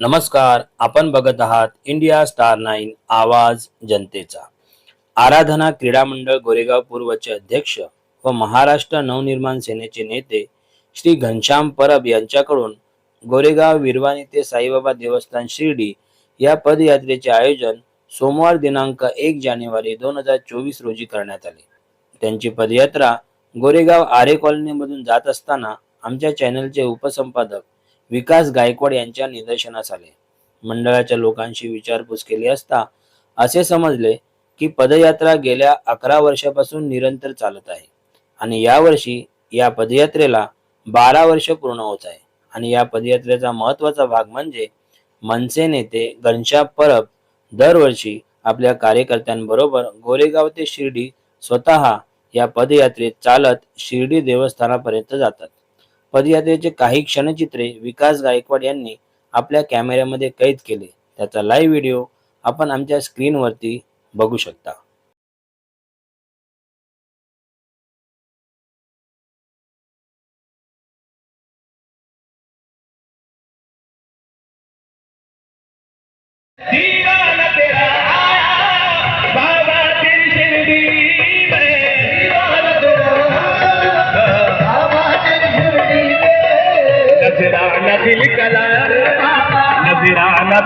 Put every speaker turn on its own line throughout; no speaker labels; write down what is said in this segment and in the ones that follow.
नमस्कार आपण बघत आहात इंडिया स्टार नाईन आवाज जनतेचा. आराधना क्रीडा मंडळ गोरेगाव पूर्वचे अध्यक्ष व महाराष्ट्र नवनिर्माण सेनेचे नेते श्री घनश्याम परब यांच्याकडून गोरेगाव विरवानी ते साईबाबा देवस्थान शिर्डी या पदयात्रेचे आयोजन सोमवार दिनांक एक जानेवारी दोन हजार चोवीस रोजी करण्यात आले. त्यांची पदयात्रा गोरेगाव आरे कॉलनीमधून जात असताना आमच्या चॅनलचे उपसंपादक विकास गायकवाड यांच्या निदर्शनास आले. मंडळाच्या लोकांशी विचारपूस केली असता असे समजले की पदयात्रा गेल्या अकरा वर्षापासून निरंतर चालत आहे आणि यावर्षी या पदयात्रेला बारा वर्ष पूर्ण होत आहे. आणि या पदयात्रेचा महत्त्वाचा भाग म्हणजे मनसे नेते घनश्याम परब दरवर्षी आपल्या कार्यकर्त्यांबरोबर गोरेगाव ते शिर्डी स्वतः या पदयात्रेत चालत शिर्डी देवस्थानापर्यंत जातात. पदयात्रेचे काही क्षणचित्रे विकास गायकवाड यांनी आपल्या कॅमेऱ्यामध्ये कैद केले. त्याचा लाईव्ह व्हिडिओ आपण आमच्या स्क्रीनवरती बघू शकता.
दीवाना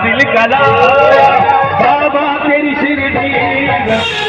दिल कला बाबा तेरी शिरडी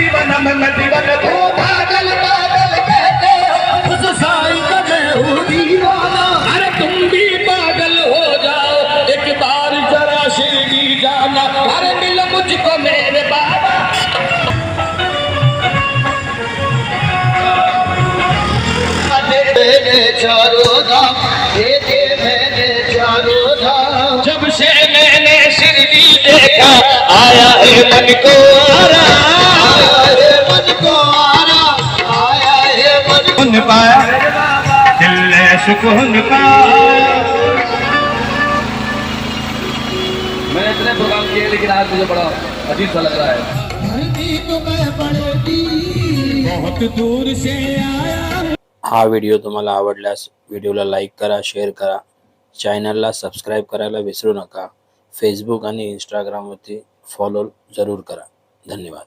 में अरे तुम भी पागल हो जाओ। एक बार जरा शिरडी जाना। अरे मिल मुझको मेरे बाबा
मैंने चारों धाम। देखे मैंने चारों धाम।
जब से मैंने शिरडी देखा आया है मन को आराम सुकून पाया दिल ने सुकून पाया।
मैंने इतने प्रोग्राम किए लेकिन आज मुझे बड़ा अजीब सा लग रहा है।
दूर से आया।
हा व्हिडिओ तुम्हाला आवडल्यास व्हिडिओला लाईक करा शेअर करा चॅनलला सबस्क्राईब करायला विसरू नका. फेसबुक आणि इंस्टाग्रामवरती फॉलो ज़रूर करा. धन्यवाद.